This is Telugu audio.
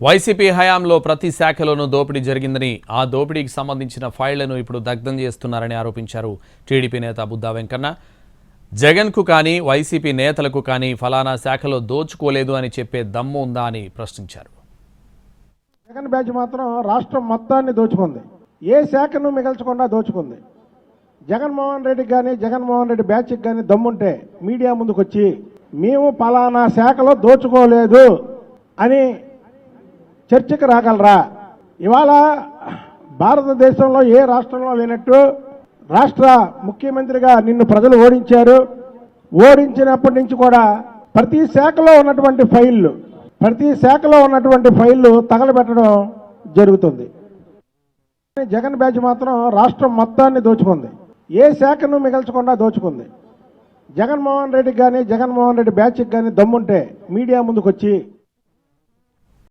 వైసీపీ హయాంలో ప్రతి శాఖలోనూ దోపిడీ జరిగిందని ఆ దోపిడీకి సంబంధించిన ఫైళ్ళను ఇప్పుడు దగ్ధం చేస్తున్నారని ఆరోపించారు టీడీపీ నేత బుద్దా వెంకన్న. జగన్కు కానీ వైసీపీ నేతలకు కానీ ఫలానా శాఖలో దోచుకోలేదు అని చెప్పే దమ్ము ఉందా అని ప్రశ్నించారు. జగన్ బ్యాచ్ మాత్రం రాష్ట్రం మొత్తాన్ని దోచుకుంది. ఏ శాఖను మిగల్చకుండా దోచుకుంది. జగన్మోహన్ రెడ్డికి కానీ జగన్మోహన్ రెడ్డి బ్యాచ్కి కానీ దమ్ముంటే మీడియా ముందుకు వచ్చి మేము ఫలానా శాఖలో దోచుకోలేదు అని చర్చకు రాగలరా? ఇవాళ భారతదేశంలో ఏ రాష్ట్రంలో లేనట్టు రాష్ట్ర ముఖ్యమంత్రిగా నిన్ను ప్రజలు ఓడించారు. ఓడించినప్పటి నుంచి కూడా ప్రతి శాఖలో ఉన్నటువంటి ఫైళ్ళు ప్రతి శాఖలో ఉన్నటువంటి ఫైళ్ళు తగలబెట్టడం జరుగుతుంది. జగన్ బ్యాచ్ మాత్రం రాష్ట్రం మొత్తాన్ని దోచుకుంది. ఏ శాఖను మిగల్చకుండా దోచుకుంది. జగన్మోహన్ రెడ్డికి కానీ జగన్మోహన్ రెడ్డి బ్యాచ్కి కానీ దమ్ముంటే మీడియా ముందుకు వచ్చి